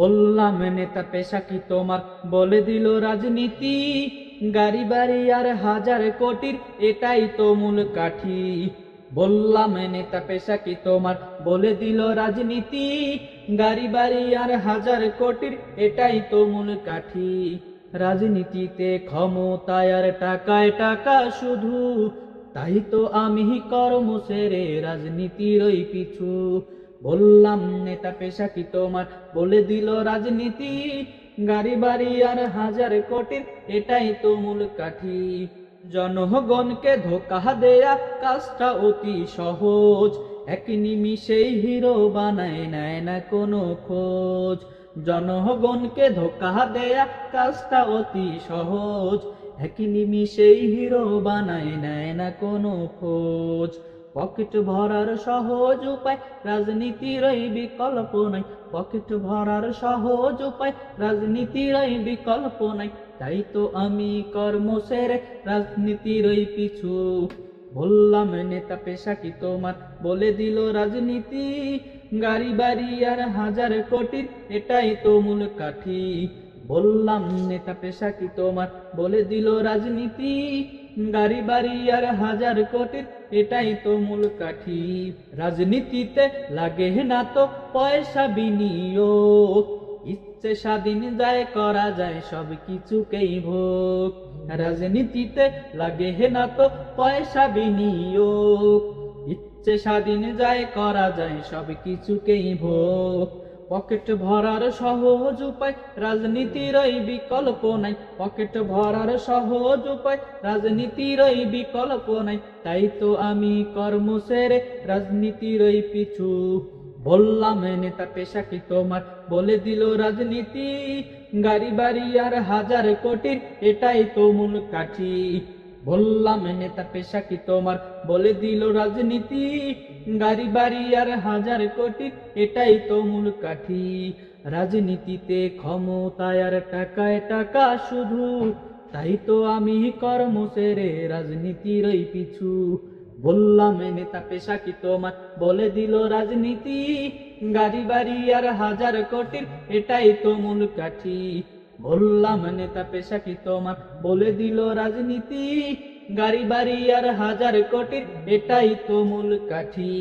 বললাম, নেতা পেশা কি তোমার? বলে দিল রাজনীতি। গাড়ি বাড়ি আর হাজার কোটির, এটাই তো মূল কাঠি। বললাম, নেতা পেশা কি তোমার? বলে দিল রাজনীতি। গাড়ি বাড়ি আর হাজার কোটির, এটাই তো মূল কাঠি। রাজনীতিতে ক্ষমতায় আর টাকায় টাকা শুধু, তাই তো আমি কর্ম সেরে রাজনীতির পিছু। বললাম, নেতা পেশা কি তোমার? বলে দিল, রাজনীতি। গাড়ি, বাড়ি আর হাজার কোটির এটাই তো মূল কাঠি। জনগণকে ধোকা দেয়া কাজটা অতি সহজ। এক নিমিষেই হিরো বানায়, নেয় না কোনো খোঁজ। জনগণকে ধোকা দেয়া কাজটা অতি সহজ। এক নিমিষেই হিরো বানায়, নেয় না কোনো খোঁজ। পকেট ভরার সহজ উপায়, রাজনীতির বিকল্প নাই। পকেট ভরার সহজ উপায়, রাজনীতির এই বিকল্প নাই। তাই তো আমি কর্ম সেরে রাজনীতির ওই পিছু। বললাম, নেতা পেশা কি তোমার? বলে দিল, রাজনীতি, গাড়ি বাড়ি আর হাজার কোটির, এটাই তো মূল কাঠি। বললাম, নেতা পেশা কি তোমার? বলে দিল, রাজনীতি। গাড়ি বাড়ি আর হাজার কোটির এটাই তো মূল কাঠি। রাজনীতিতে লাগে না তো পয়সা বিনিয়োগ। ইচ্ছে স্বাধীন যায়, করা যায়, সব কিছুকেই ভোগ। রাজনীতিতে লাগে না তো পয়সা বিনিয়োগ। ইচ্ছে স্বাধীন যায়, করা যায়, সব কিছুকেই ভোগ। পকেট ভরার সহজ উপায়, রাজনীতির ওই বিকল্প নাই। পকেট ভরার সহজ উপায়, রাজনীতির ওই বিকল্প নাই। তাই তো আমি কর্ম সেরে রাজনীতির ওই পিছু বললাম নেতা পেশা কি তোমার? বলে দিল রাজনীতি, গাড়ি বাড়ি আর হাজার কোটির, এটাই তো মূল কাঠি। বললাম, নেতা পেশা কি তোমার? বলে দিল, রাজনীতি। গাড়ি, বাড়ি আর হাজার কোটির এটাই তো মূল কাঠি। রাজনীতিতে ক্ষমতায় আর টাকায় টাকা শুধু, তাই তো আমি কর্ম সেরে রাজনীতির পিছু। বললাম, নেতা পেশা কি তোমার? বলে দিল, রাজনীতি। গাড়ি, বাড়ি আর হাজার কোটির, এটাই তো মূল কাঠি। বললাম, নেতা পেশা কি তোমার বলে দিল রাজনীতি। গাড়ি বাড়ি আর হাজার কোটির এটাই তো মূল কাঠি।